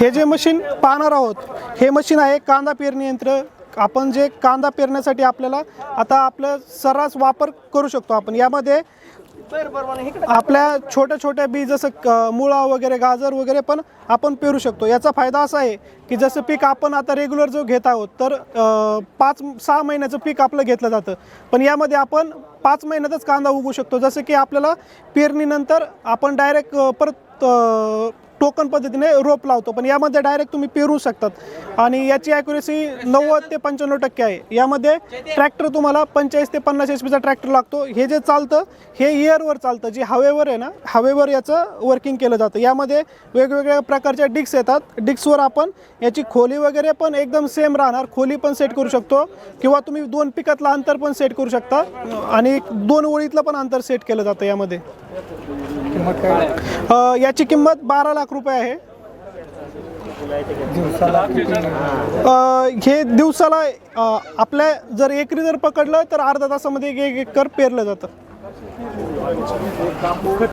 हे जे मशीन पाहणार आहोत हे मशीन आहे कांदा पेरणी यंत्र. आपण जे कांदा पेरण्यासाठी आपल्याला आता आपलं सर्रास वापर करू शकतो आपण. यामध्ये आपल्या छोट्या छोट्या बी जसं क- मुळा वगैरे गाजर वगैरे पण आपण पेरू शकतो. याचा फायदा असा आहे की जसं पीक आपण आता रेग्युलर जो घेत आहोत तर पाच सहा महिन्याचं पीक आपलं घेतलं जातं. पण यामध्ये आपण पाच महिन्यातच कांदा उगू शकतो. जसं की आपल्याला पेरणीनंतर आपण डायरेक्ट परत टोकन पद्धतीने रोप लावतो पण यामध्ये डायरेक्ट तुम्ही पेरू शकतात. आणि याची ॲक्युरेसी नव्वद ते पंच्याण्णव टक्के आहे. यामध्ये ट्रॅक्टर तुम्हाला पंचेचाळीस ते पन्नास एच पीचा ट्रॅक्टर लागतो. हे जे चालतं हे इयरवर चालतं. जे हवेवर आहे ना हवेवर याचं वर्किंग केलं जातं. यामध्ये वेगवेगळ्या प्रकारच्या डिक्स येतात. डिक्सवर आपण याची खोली वगैरे पण एकदम सेम राहणार. खोली पण सेट करू शकतो. किंवा तुम्ही दोन पिकातलं अंतर पण सेट करू शकता. आणि दोन ओळीतलं पण अंतर सेट केलं जातं यामध्ये. किंमत काय? अ, याची किंमत बारा लाख रुपये आहे. दिवसाला किती अ, हे दिवसाला अ, आपल्या जर एकरी जर पकडलं तर अर्धा तासामध्ये एक एक एकर पेरलं जातं.